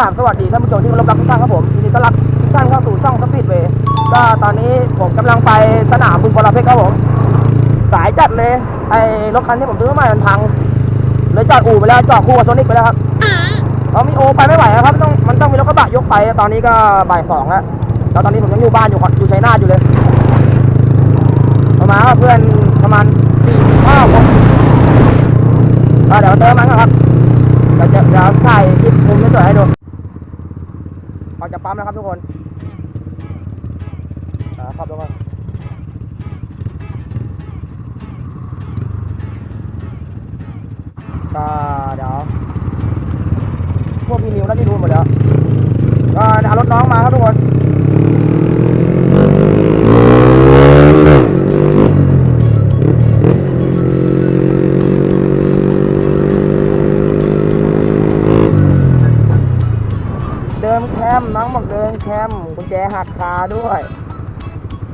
กราบสวัสดีท่านผู้ชมที่เคารพรักทุกท่านครับผมยินดีต้อนรับทุกท่านเข้าสู่ช่องสปีดเวย์ก็ตอนนี้ผมกำลังไปสนามบุญพลเพชรครับผม สายจัดเลยไอ้รถคันที่ผมซื้อมาม่มันพังเลยจอดอู่ไปแล้วจอดคู่กับโซนิกไปแล้วครับเรามีโอไปไม่ไหวครับต้องมันต้องมีรถกระบะยกไปตอนนี้ก็บ่ายสองแล้วแล้วตอนนี้ผมยังอยู่บ้านอยู่อยู่ชัยนาทอยู่เลยประมาณเพื่อนประมาณสี่ห้าคนเดี๋ยวเติมมันครับเดี๋ยวจะเดี๋ยวถ่ายคลิปมุมสวยให้ดู จากปั๊มนะครับทุกคนขับลงก่อนก็เดี๋ยวพวกพี่นิวน่าจะดูหมดแล้วก็เอารถน้องมาครับทุกคน บอกเดิมแคมกุญแจหักคาด้วย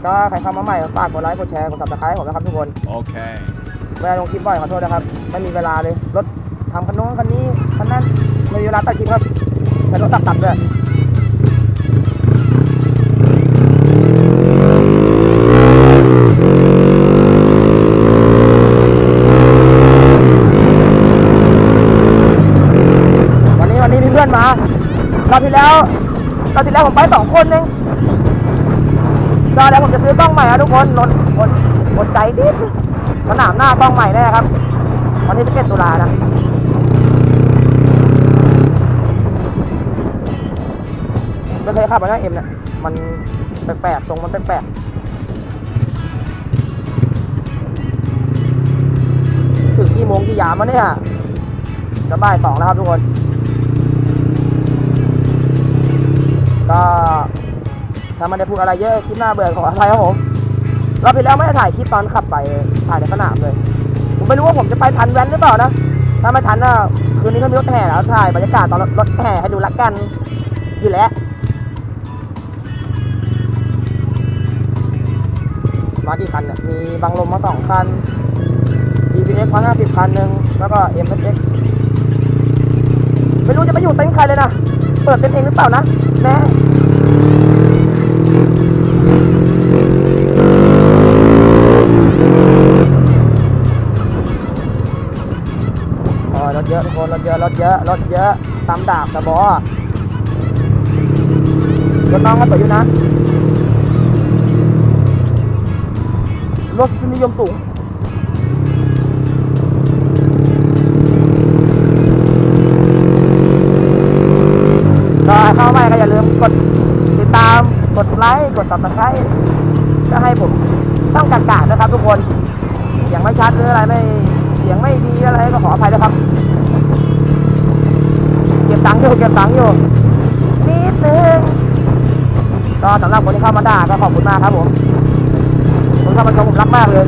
ก็ใครเข้ามาใหม่ฝากกดไลค์กดแชร์กดซับสไครต์ผมนะครับทุกคน Okay. เวลาลงคลิปบ่อยขอโทษนะครับ ไม่มีเวลาเลย รถทำคันโน้นคันนี้คันนั้นไม่มีเวลาตัดคลิปครับใช้รถตัดตัดด้วยวันนี้วันนี้มีเพื่อนมารอบที่แล้ว รอบที่แล้วผมไปสองคนเองก็เดี๋ยวผมจะซื้อกล้องใหม่นะทุกคนอดอดอดใจนิดสนามหน้ากล้องใหม่แน่ครับวันนี้จะเป็นตุลานะไม่เคยขับมานะเอ็มเนี่ยมันแปลกๆตรงมันแปลกๆถึงกี่โมงกี่ยามวะเนี่ยจะบ่ายสองแล้วครับทุกคน ก็ถ้ามันได้พูดอะไรเยอะคลิปหน้าเบื่อขออภัยครับผมเรอบที่แล้วไม่ได้ถ่ายคลิปตอนขับไปถ่ายในสนามเลย ผมไม่รู้ว่าผมจะไปทันแว้นหรือเปล่านะ ถ้าไม่ทันอะคืนนี้ก็มีรถแห่แล้วถ่ายบรรยากาศตอนรถแห่ให้ดูละกันอยู่แล้วมากี่คันเนี่ยมีบังลมมาสองคัน GPX พันห้าสิบคันหนึ่งแล้วก็ MSX ไม่รู้จะไปอยู่เต็นท์ใครเลยนะ เปิดเต็นท์เองหรือเปล่านะแม่ นรถเยอะรถเยอะรถเยอะตามดาบกระบอกรถน้องก็สวอยู่นะรถนิยมสูงก็เข้าใหม่ก็อย่าลืมกดติดตามกดไลค์กด subscribe จะให้ผมต้องการกานะครับทุกคนเสียงไม่ชัดหรืออะไรไม่ สียงไม่ดีอะไรก็ขออภัยนะครับ เก็บตังค์อยู่เก็บตังค์อยู่นิดนึงก็สำหรับคนที่เข้ามาด่าก็ขอบคุณมากครับผมคนเข้ามาชมผมรักมากเลย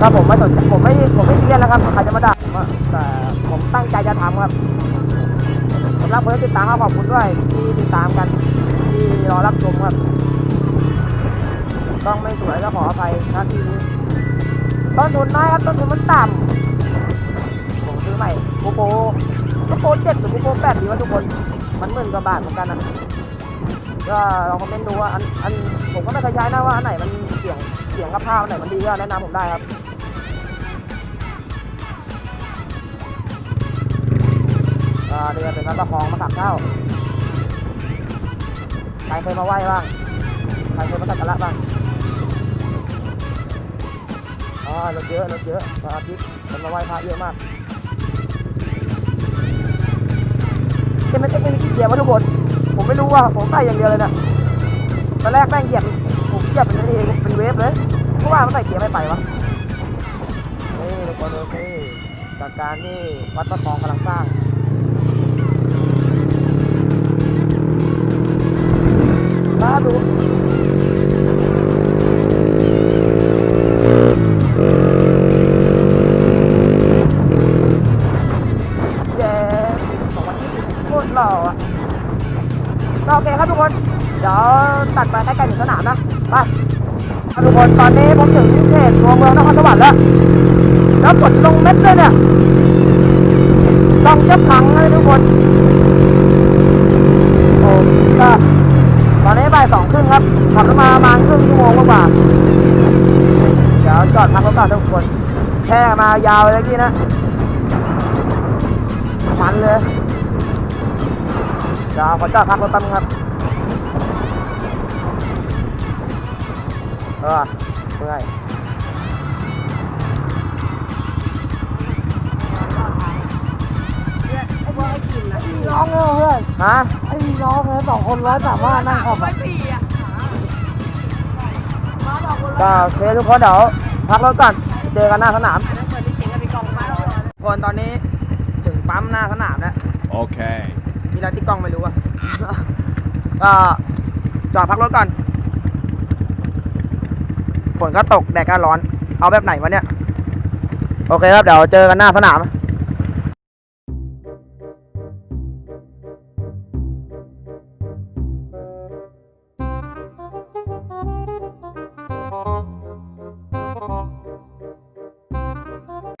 ถ้าผมไม่สนใจผมไม่ผมไม่เลี่ยนนะครับใครจะมาด่าผมแต่ผมตั้งใจจะทำครับสำหรับคนที่ติดตามขอบคุณด้วยที่ติดตามกันที่รอรับชมครับ ต้องไม่สวยก็ขออภัยนะทีนี้ ต้นทุนน้อยครับต้นทุนมันต่ำผมซื้อใหม่โกโปโกโปเจ็ดหรือโกโปแปดดีวะทุกคน มันหมื่นกว่าบาทเหมือนกันนะก็ลองคอมเมนต์ดูว่าอันอันผมก็ไม่เคยใช้นะว่าอันไหนมันเสียงเสียงกับภาพอันไหนมันดีก็แนะนำผมได้ครับเดือนเป็นนัดประคองมาสามเท่าใครเคยมาไหว้บ้าง ใครเคยมาสักการะบ้าง อ๋อรถเยอะรถเยอะพระอาทิตย์คนมาไหว้พระเยอะมากเอ็มเอสเอ็มอีกเกียร์วะทุกคน ผมไม่รู้ว่าผมใส่อย่างเดียวเลยนะตอนแรกแม่งเหยียบผมเหยียบเป็นเองเป็นเวฟเลยเพราะว่ามันใส่เกียร์ไม่ไปวะนี่ทุกคนโอเคจากการที่วัดประคองกำลังสร้างมาดู ทุกคนตอนนี้ผมถึงที่เขตตัวเมืองนครสวรรค์แล้ว แล้วฝนลงเม็ดเลยเนี่ยต้องจะพังเลยทุกคน โอ้ก็ตอนนี้บ่ายสองครึ่งครับ ขับรถมาประมาณครึ่งชั่วโมงกว่าเดี๋ยวจอดพักรถก่อนทุกคน แค่มายาวเลยที่นะมันเลยเดี๋ยวขอจอดพักรถตั้งครับ เออเมื่อยร้องเลยเพื่อนฮะไอ้มีน้องเลยสองคนร้อยสามารถนั่งขับอะก็โอเคทุกคนเดี๋ยวพักรถก่อนเจอกันหน้าสนามคนตอนนี้ถึงปั๊มหน้าสนามแล้ว Okay. มีอะไรที่กล้องไม่รู้อะก็จอดพักรถก่อน ฝนก็ตกแดดก็ร้อน เอาแบบไหนวะเนี่ย โอเคครับ เดี๋ยวเจอกันหน้าสนาม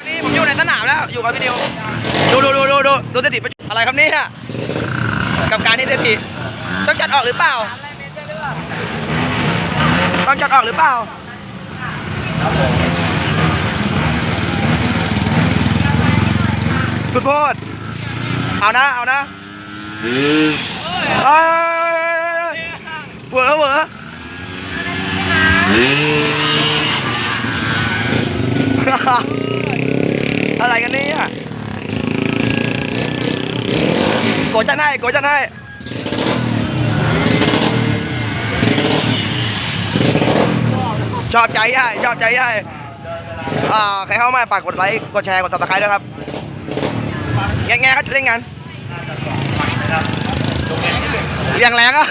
นี่ผมอยู่ในสนามแล้วอยู่กับพี่ดิวดูดูดูดูดูดูสถิติประจุอะไรครับเนี่ยกับการนี้สถิติต้องจัดออกหรือเปล่าต้องจัดออกหรือเปล่า สุดโพดเอานะ เอานะเอ้ยเหวอเหวออะไรกันเนี่ยโกดจัดให้โกดจัดให้ ชอบใจให้ชอบใจใหญ่อ่าใครเข้ามาฝากกดไลค์กดแชร์กดติดตามด้วยครับแง่แง่ก็เล่นกันอย่างแรงอะ